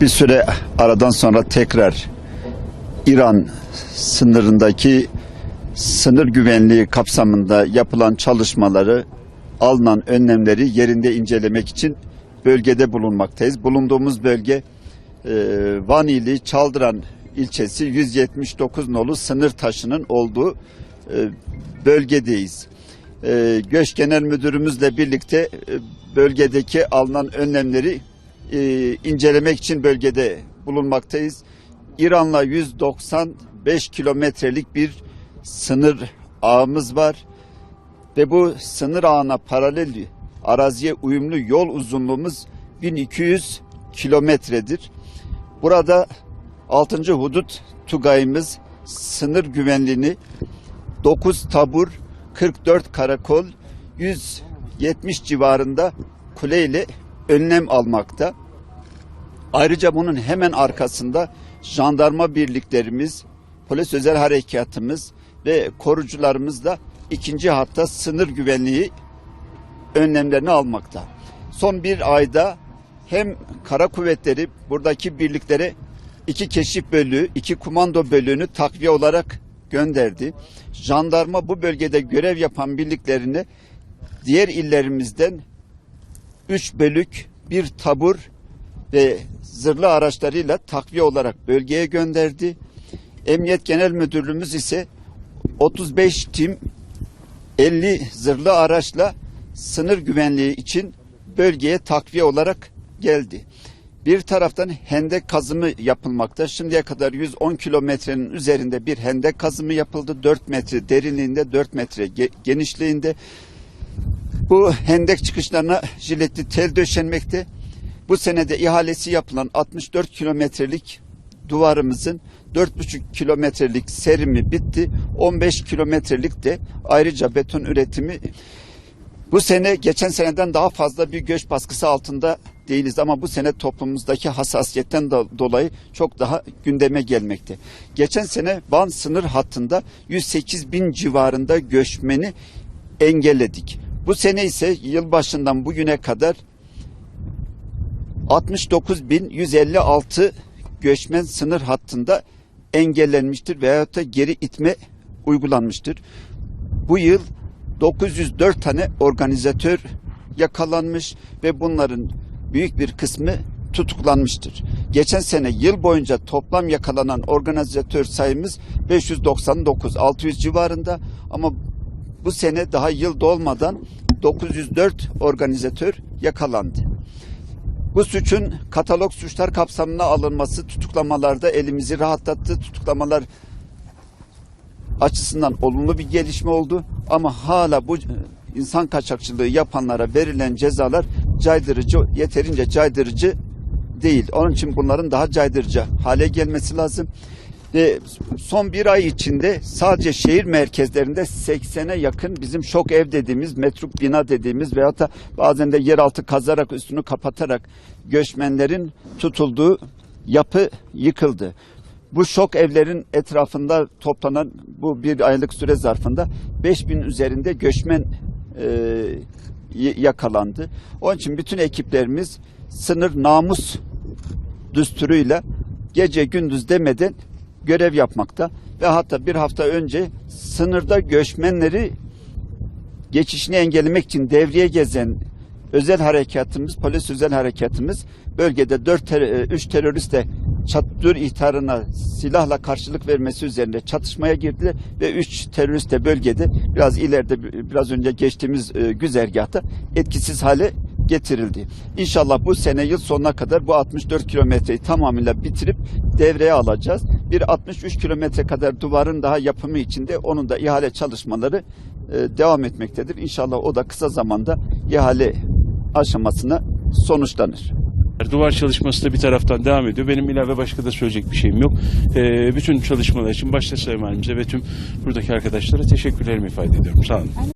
bir süre aradan sonra tekrar İran sınırındaki sınır güvenliği kapsamında yapılan çalışmaları, alınan önlemleri yerinde incelemek için bölgede bulunmaktayız. Bulunduğumuz bölge e, Van ili Çaldıran ilçesi 179 nolu sınır taşının olduğu e, bölgedeyiz. E, Göç Genel Müdürümüzle birlikte e, bölgedeki alınan önlemleri e, incelemek için bölgede bulunmaktayız. İran'la 195 kilometrelik bir sınır ağımız var ve bu sınır ağına paralel araziye uyumlu yol uzunluğumuz 1200 kilometredir. Burada 6. Hudut Tugayımız sınır güvenliğini 9 tabur 44 karakol 170 civarında kuleyle önlem almakta. Ayrıca bunun hemen arkasında jandarma birliklerimiz, polis özel harekatımız ve korucularımız da ikinci hatta sınır güvenliği önlemlerini almakta. Son bir ayda hem kara kuvvetleri buradaki birliklere iki keşif bölüğü, iki kumando bölüğünü takviye olarak gönderdi. Jandarma bu bölgede görev yapan birliklerini diğer illerimizden 3 bölük, bir tabur ve zırhlı araçlarıyla takviye olarak bölgeye gönderdi. Emniyet Genel Müdürlüğümüz ise 35 tim 50 zırhlı araçla sınır güvenliği için bölgeye takviye olarak geldi. Bir taraftan hendek kazımı yapılmakta. Şimdiye kadar 110 kilometrenin üzerinde bir hendek kazımı yapıldı. 4 metre derinliğinde, 4 metre ge- genişliğinde. Bu hendek çıkışlarına jiletli tel döşenmekte. Bu senede ihalesi yapılan 64 kilometrelik duvarımızın 4,5 kilometrelik serimi bitti. 15 kilometrelik de ayrıca beton üretimi bu sene geçen seneden daha fazla bir göç baskısı altında değiliz ama bu sene toplumumuzdaki hassasiyetten do- dolayı çok daha gündeme gelmekte. Geçen sene Van sınır hattında 108 bin civarında göçmeni engelledik. Bu sene ise yılbaşından bugüne kadar 69.156 göçmen sınır hattında engellenmiştir veyahut da geri itme uygulanmıştır. Bu yıl 904 tane organizatör yakalanmış ve bunların büyük bir kısmı tutuklanmıştır. Geçen sene yıl boyunca toplam yakalanan organizatör sayımız 599 600 civarında ama bu sene daha yıl dolmadan 904 organizatör yakalandı. Bu suçun katalog suçlar kapsamına alınması tutuklamalarda elimizi rahatlattı. Tutuklamalar açısından olumlu bir gelişme oldu ama hala bu e, insan kaçakçılığı yapanlara verilen cezalar caydırıcı yeterince caydırıcı değil. Onun için bunların daha caydırıcı hale gelmesi lazım. Ve son bir ay içinde sadece şehir merkezlerinde 80'e yakın bizim şok ev dediğimiz, metruk bina dediğimiz veyahut da bazen de yeraltı kazarak üstünü kapatarak göçmenlerin tutulduğu yapı yıkıldı. Bu şok evlerin etrafında toplanan bu bir aylık süre zarfında 5000 üzerinde göçmen e, yakalandı. Onun için bütün ekiplerimiz sınır namus düsturuyla gece gündüz demeden görev yapmakta ve hatta bir hafta önce sınırda göçmenleri geçişini engellemek için devreye gezen özel harekatımız, polis özel harekatımız bölgede 4 ter 3 teröristle çatdır ihtarına silahla karşılık vermesi üzerine çatışmaya girdiler ve 3 terörist de bölgede biraz ileride biraz önce geçtiğimiz e, güzergahta etkisiz hale getirildi. İnşallah bu sene yıl sonuna kadar bu 64 kilometreyi tamamıyla bitirip devreye alacağız. Bir 63 kilometre kadar duvarın daha yapımı içinde onun da ihale çalışmaları e, devam etmektedir. İnşallah o da kısa zamanda ihale aşamasına sonuçlanır. Duvar çalışması da bir taraftan devam ediyor. Benim ilave başka da söyleyecek bir şeyim yok. Ee, bütün çalışmalar için başta Sayın Valimize ve tüm buradaki arkadaşlara teşekkürlerimi ifade ediyorum. Sağ olun.